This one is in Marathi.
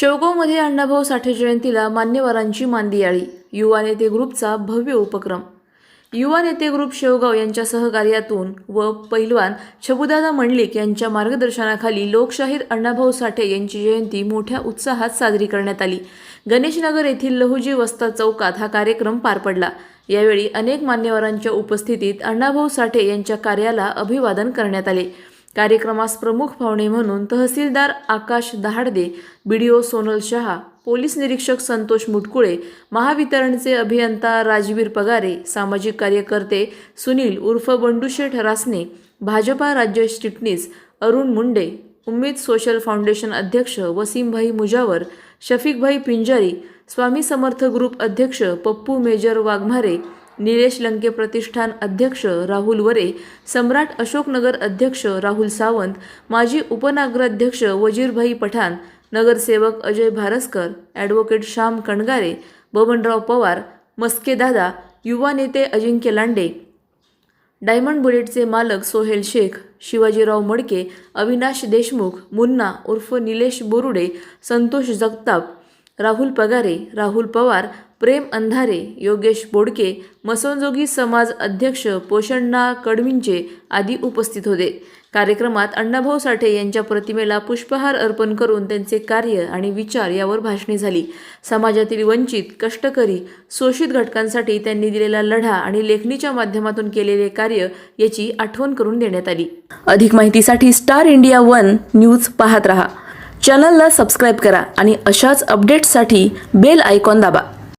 शेवगावमध्ये अण्णाभाऊ साठे जयंतीला मान्यवरांची मांदियाळी युवा नेते ग्रुपचा भव्य उपक्रम. युवा नेते ग्रुप शेवगाव यांच्या सहकार्यातून व पैलवान छबुदादा मंडलिक यांच्या मार्गदर्शनाखाली लोकशाहीर अण्णाभाऊ साठे यांची जयंती मोठ्या उत्साहात साजरी करण्यात आली. गणेशनगर येथील लहुजी वस्ता चौकात हा कार्यक्रम पार पडला. यावेळी अनेक मान्यवरांच्या उपस्थितीत अण्णाभाऊ साठे यांच्या कार्याला अभिवादन करण्यात आले. कार्यक्रमास प्रमुख पाहुणे म्हणून तहसीलदार आकाश दहाडदे बीडीओ सोनल शहा पोलीस निरीक्षक संतोष मुटकुळे महावितरणचे अभियंता राजवीर पगारे सामाजिक कार्यकर्ते सुनील उर्फ बंडूशेठ रासने भाजपा राज्य चिटणीस अरुण मुंडे उम्मीद सोशल फाउंडेशन अध्यक्ष वसीमभाई मुजावर शफीकभाई पिंजारी स्वामी समर्थ ग्रुप अध्यक्ष पप्पू मेजर वाघमारे निलेश लंके प्रतिष्ठान अध्यक्ष राहुल वरे सम्राट अशोकनगर अध्यक्ष राहुल सावंत माजी उपनगराध्यक्ष वजीरभाई पठाण नगरसेवक अजय भारसकर ॲडव्होकेट श्याम कणगारे बबनराव पवार मस्केदादा युवा नेते अजिंक्य लांडे डायमंड बुलेटचे मालक सोहेल शेख शिवाजीराव मडके अविनाश देशमुख मुन्ना उर्फ निलेश बोरुडे संतोष जगताप राहुल पगारे राहुल पवार प्रेम अंधारे योगेश बोडके मसोंजोगी समाज अध्यक्ष पोषणना कडविंचे आदी उपस्थित होते. कार्यक्रमात अण्णाभाऊ साठे यांच्या प्रतिमेला पुष्पहार अर्पण करून त्यांचे कार्य आणि विचार यावर भाषणे झाली. समाजातील वंचित कष्टकरी शोषित घटकांसाठी त्यांनी दिलेला लढा आणि लेखणीच्या माध्यमातून केलेले कार्य याची आठवण करून देण्यात आली. अधिक माहितीसाठी स्टार इंडिया वन न्यूज पाहत रहा. चॅनलला सबस्क्राईब करा आणि अशाच अपडेट्ससाठी बेल आयकॉन दाबा.